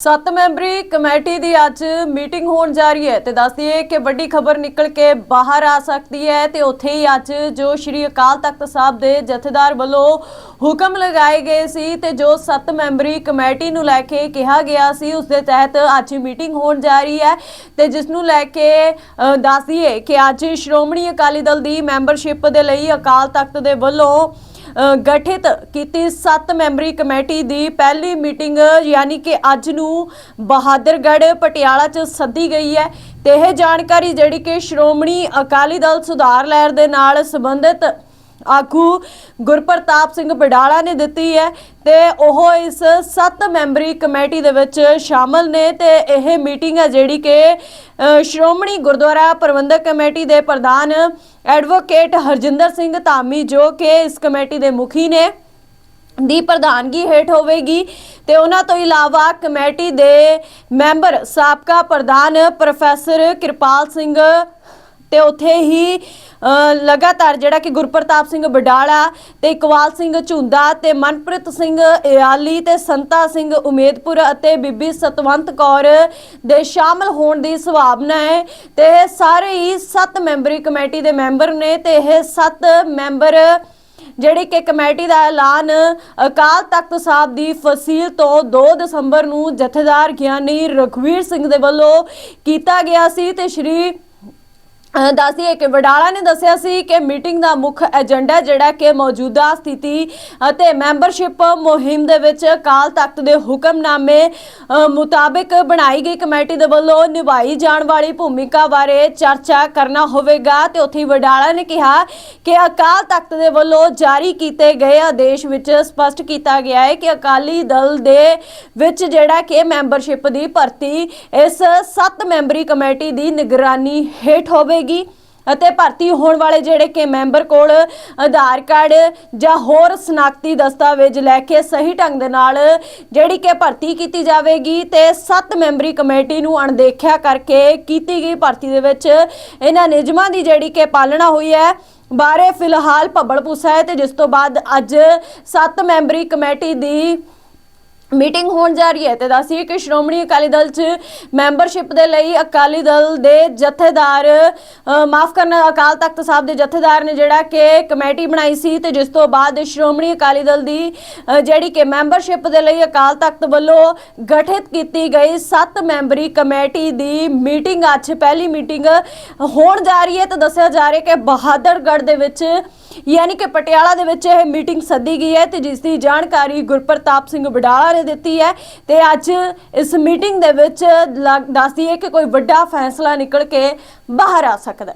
ਸੱਤ memory committee ਦੀ ਅੱਜ meeting ਹੋਣ ਜਾ ਰਹੀ ਹੈ ਤੇ ਦੱਸਦੀ ਹੈ ਕਿ ਵੱਡੀ ਖਬਰ ਨਿਕਲ ਕੇ ਬਾਹਰ ਆ ਸਕਦੀ ਹੈ ਤੇ ਉੱਥੇ ਹੀ ਅੱਜ ਜੋ ਸ਼੍ਰੀ ਅਕਾਲ ਤਖਤ ਸਾਹਿਬ ਦੇ ਜਥੇਦਾਰ ਵੱਲੋਂ ਹੁਕਮ ਲਗਾਏ ਗਏ ਸੀ ਤੇ ਜੋ ਸੱਤ ਮੈਂਬਰੀ ਕਮੇਟੀ ਨੂੰ ਲੈ ਕੇ ਕਿਹਾ ਗਿਆ ਸੀ ਉਸ ਦੇ ਤਹਿਤ ਅੱਜ ਮੀਟਿੰਗ ਹੋਣ ਜਾ ਰਹੀ ਹੈ ਤੇ ਜਿਸ ਨੂੰ ਲੈ ਕੇ ਅ, ਦੱਸਦੀ ਕਿ ਅੱਜ ਸ਼੍ਰੋਮਣੀ ਅਕਾਲੀ ਦਲ ਦੀ ਮੈਂਬਰਸ਼ਿਪ ਦੇ ਲਈ ਅਕਾਲ ਤਖਤ ਦੇ ਵੱਲੋਂ ਗਠਿਤ ਕੀਤੀ 7 ਮੈਂਬਰੀ ਕਮੇਟੀ ਦੀ ਪਹਿਲੀ ਮੀਟਿੰਗ, ਯਾਨੀ ਕਿ ਅੱਜ ਨੂੰ ਬਹਾਦਰਗੜ੍ਹ ਪਟਿਆਲਾ 'ਚ ਸੱਦੀ ਗਈ ਹੈ। ਤੇ ਇਹ ਜਾਣਕਾਰੀ ਜਿਹੜੀ ਕਿ ਸ਼੍ਰੋਮਣੀ ਅਕਾਲੀ ਦਲ ਸੁਧਾਰ ਲਹਿਰ ਦੇ ਨਾਲ ਸੰਬੰਧਿਤ ਆਗੂ ਗੁਰਪ੍ਰਤਾਪ ਸਿੰਘ ਬਡਾਲਾ ਨੇ ਦਿੱਤੀ ਹੈ ਤੇ ਉਹ ਇਸ 7 ਮੈਂਬਰੀ ਕਮੇਟੀ ਦੇ ਵਿੱਚ ਸ਼ਾਮਲ ਨੇ ਤੇ ਇਹ ਮੀਟਿੰਗ ਹੈ ਜਿਹੜੀ ਕਿ ਸ਼੍ਰੋਮਣੀ ਗੁਰਦੁਆਰਾ ਪ੍ਰਬੰਧਕ ਕਮੇਟੀ ਦੇ ਪ੍ਰਧਾਨ ਐਡਵੋਕੇਟ ਹਰਜਿੰਦਰ ਸਿੰਘ ਧਾਮੀ ਜੋ ਕਿ ਇਸ ਕਮੇਟੀ ਦੇ ਮੁਖੀ ਨੇ, ਦੀ ਪ੍ਰਧਾਨਗੀ ਹੇਠ ਹੋਵੇਗੀ ਤੇ ਉਹਨਾਂ ਤੋਂ ਇਲਾਵਾ ਕਮੇਟੀ ਦੇ ਮੈਂਬਰ ਸਾਬਕਾ ਪ੍ਰਧਾਨ ਪ੍ਰੋਫੈਸਰ ਕਿਰਪਾਲ ਸਿੰਘ ਤੇ ਉੱਥੇ ਹੀ ਲਗਾਤਾਰ ਜਿਹੜਾ ਕਿ ਗੁਰਪ੍ਰਤਾਪ ਸਿੰਘ ਬਡਾਲਾ ਤੇ ਇਕਵਾਲ ਸਿੰਘ ਝੁੰਦਾ ਤੇ ਮਨਪ੍ਰੀਤ ਸਿੰਘ ਇਆਲੀ ਤੇ ਸੰਤਾ ਸਿੰਘ ਉਮੇਦਪੁਰ ਅਤੇ ਬੀਬੀ ਸਤਵੰਤ ਕੌਰ ਦੇ ਸ਼ਾਮਲ ਹੋਣ ਦੀ ਸੰਭਾਵਨਾ ਹੈ। ਤੇ ਇਹ ਸਾਰੇ ਹੀ 7 ਮੈਂਬਰੀ ਕਮੇਟੀ ਦੇ ਮੈਂਬਰ ਨੇ ਤੇ ਇਹ 7 ਮੈਂਬਰ ਜਿਹੜੀ ਕਿ ਕਮੇਟੀ ਦਾ ਐਲਾਨ ਅਕਾਲ ਤਖਤ ਸਾਹਿਬ ਦੀ ਫਸੀਲ ਤੋਂ 2 ਦਸੰਬਰ ਨੂੰ ਜਥੇਦਾਰ ਗਿਆਨੀ ਰਘਵੀਰ ਸਿੰਘ ਦੇ ਵੱਲੋਂ ਕੀਤਾ ਗਿਆ ਸੀ ਤੇ ਸ਼੍ਰੀ ਦੱਸਦੀ ਹੈ ਕਿ ਵਡਾਲਾ ਨੇ ਦੱਸਿਆ ਸੀ ਕਿ ਮੀਟਿੰਗ ਦਾ ਮੁੱਖ ਏਜੰਡਾ ਜਿਹੜਾ ਕਿ ਮੌਜੂਦਾ ਸਥਿਤੀ ਅਤੇ ਮੈਂਬਰਸ਼ਿਪ ਮੁਹਿੰਮ ਦੇ ਵਿੱਚ ਅਕਾਲ ਤਖਤ ਦੇ ਹੁਕਮਨਾਮੇ, ਅਹ, ਮੁਤਾਬਿਕ ਬਣਾਈ ਗਈ ਕਮੇਟੀ ਦੇ ਵੱਲੋਂ ਨਿਭਾਈ ਜਾਣ ਵਾਲੀ ਭੂਮਿਕਾ ਬਾਰੇ ਚਰਚਾ ਕਰਨਾ ਹੋਵੇਗਾ ਤੇ ਉੱਥੇ ਵਡਾਲਾ ਨੇ ਕਿਹਾ ਕਿ ਅਕਾਲ ਤਖਤ ਦੇ ਵੱਲੋਂ ਜਾਰੀ ਕੀਤੇ ਗਏ ਆਦੇਸ਼ ਵਿੱਚ ਸਪਸ਼ਟ ਕੀਤਾ ਗਿਆ ਹੈ ਕਿ ਅਕਾਲੀ ਦਲ ਦੇ ਵਿੱਚ ਜਿਹੜਾ ਕਿ ਮੈਂਬਰਸ਼ਿਪ ਦੀ ਭਰਤੀ ਇਸ 7 ਮੈਂਬਰੀ ਕਮੇਟੀ ਦੀ ਨਿਗਰਾਨੀ ਹੇਠ ਹੋਵੇ। ਹੋਵੇਗੀ ਅਤੇ ਭਰਤੀ ਹੋਣ ਵਾਲੇ ਜਿਹੜੇ ਕਿ ਮੈਂਬਰ ਕੋਲ ਆਧਾਰ ਕਾਰਡ ਜਾਂ ਹੋਰ ਸਨਾਖਤੀ ਦਸਤਾਵੇਜ਼ ਲੈ ਕੇ ਸਹੀ ਢੰਗ ਦੇ ਨਾਲ ਜਿਹੜੀ ਕਿ ਭਰਤੀ ਕੀਤੀ ਜਾਵੇਗੀ ਤੇ 7 ਮੈਂਬਰੀ ਕਮੇਟੀ ਨੂੰ ਅਣਦੇਖਿਆ ਕਰਕੇ ਕੀਤੀ ਗਈ ਭਰਤੀ ਦੇ ਵਿੱਚ ਇਹਨਾਂ ਨਿਯਮਾਂ ਦੀ ਜਿਹੜੀ ਕਿ ਪਾਲਣਾ ਹੋਈ ਹੈ। ਬਾਰੇ ਫਿਲਹਾਲ ਭੱਬਲ ਪੁੱਸਾ ਹੈ ਤੇ ਜਿਸ ਤੋਂ ਬਾਅਦ ਅੱਜ 7 ਮੈਂਬਰੀ ਕਮੇਟੀ ਦੀ ਮੀਟਿੰਗ ਹੋਣ ਜਾ ਰਹੀ ਹੈ ਤੇ ਦੱਸੀਏ ਕਿ ਸ਼੍ਰੋਮਣੀ ਅਕਾਲੀ ਦਲ 'ਚ ਮੈਂਬਰਸ਼ਿਪ ਦੇ ਲਈ ਅਕਾਲੀ ਦਲ ਦੇ ਜਥੇਦਾਰ ਮਾਫ ਕਰਨਾ, ਅਕਾਲ ਤਖਤ ਸਾਹਿਬ ਦੇ ਜਥੇਦਾਰ ਨੇ ਜਿਹੜਾ ਕਿ ਕਮੇਟੀ ਬਣਾਈ ਸੀ ਤੇ ਜਿਸ ਤੋਂ ਬਾਅਦ ਸ਼੍ਰੋਮਣੀ ਅਕਾਲੀ ਦਲ ਦੀ ਜਿਹੜੀ ਕਿ ਮੈਂਬਰਸ਼ਿਪ ਦੇ ਲਈ ਅਕਾਲ ਤਖਤ ਵੱਲੋਂ ਗਠਿਤ ਕੀਤੀ ਗਈ 7 ਮੈਂਬਰੀ ਕਮੇਟੀ ਦੀ ਮੀਟਿੰਗ ਅੱਜ ਪਹਿਲੀ ਮੀਟਿੰਗ ਹੋਣ ਜਾ ਰਹੀ ਹੈ ਤੇ ਦੱਸਿਆ ਜਾ ਰਿਹਾ ਕਿ ਬਹਾਦਰਗੜ੍ਹ ਦੇ ਵਿੱਚ ਯਾਨੀ ਕਿ ਪਟਿਆਲਾ ਦੇ ਵਿੱਚ ਇਹ ਮੀਟਿੰਗ ਸੱਦੀ ਗਈ ਹੈ ਤੇ ਜਿਸ ਦੀ ਜਾਣਕਾਰੀ ਗੁਰਪ੍ਰਤਾਪ ਸਿੰਘ ਬਡਾਲਾ ਨੇ ਦਿੱਤੀ ਹੈ ਤੇ ਅੱਜ ਇਸ ਮੀਟਿੰਗ ਦੇ ਵਿੱਚ ਦੱਸਦੀ ਹੈ ਕਿ ਕੋਈ ਵੱਡਾ ਫੈਸਲਾ ਨਿਕਲ ਕੇ ਬਾਹਰ ਆ ਸਕਦਾ